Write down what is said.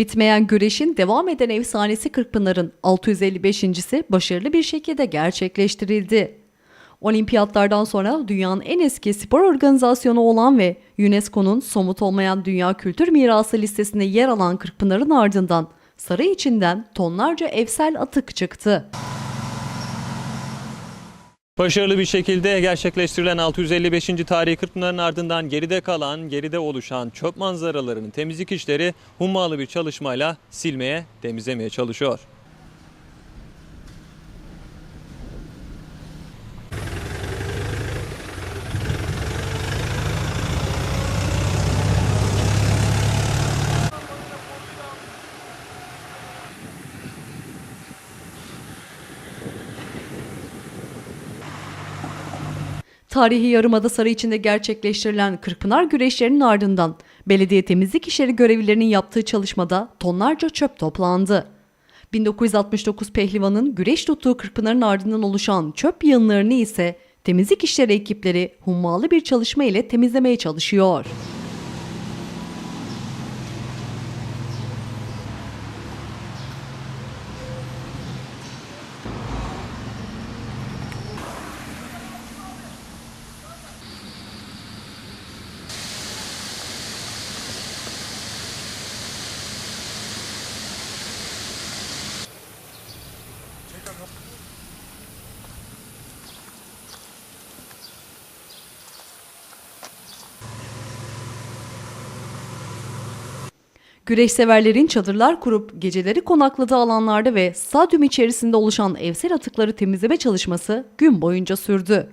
Bitmeyen güreşin devam eden efsanesi Kırkpınar'ın 655.si başarılı bir şekilde gerçekleştirildi. Olimpiyatlardan sonra dünyanın en eski spor organizasyonu olan ve UNESCO'nun somut olmayan dünya kültür mirası listesinde yer alan Kırkpınar'ın ardından sarı içinden tonlarca evsel atık çıktı. Başarılı bir şekilde gerçekleştirilen 655. tarihi Kırkpınar'ın ardından geride kalan, geride oluşan çöp manzaralarının temizlik işleri hummalı bir çalışmayla silmeye, temizlemeye çalışıyor. Tarihi Yarımada Sarı içinde gerçekleştirilen Kırkpınar güreşlerinin ardından belediye temizlik işleri görevlilerinin yaptığı çalışmada tonlarca çöp toplandı. 1969 pehlivanın güreş tuttuğu Kırkpınar'ın ardından oluşan çöp yığınlarını ise temizlik işleri ekipleri hummalı bir çalışma ile temizlemeye çalışıyor. Güreş severlerin çadırlar kurup geceleri konakladığı alanlarda ve stadyum içerisinde oluşan evsel atıkları temizleme çalışması gün boyunca sürdü.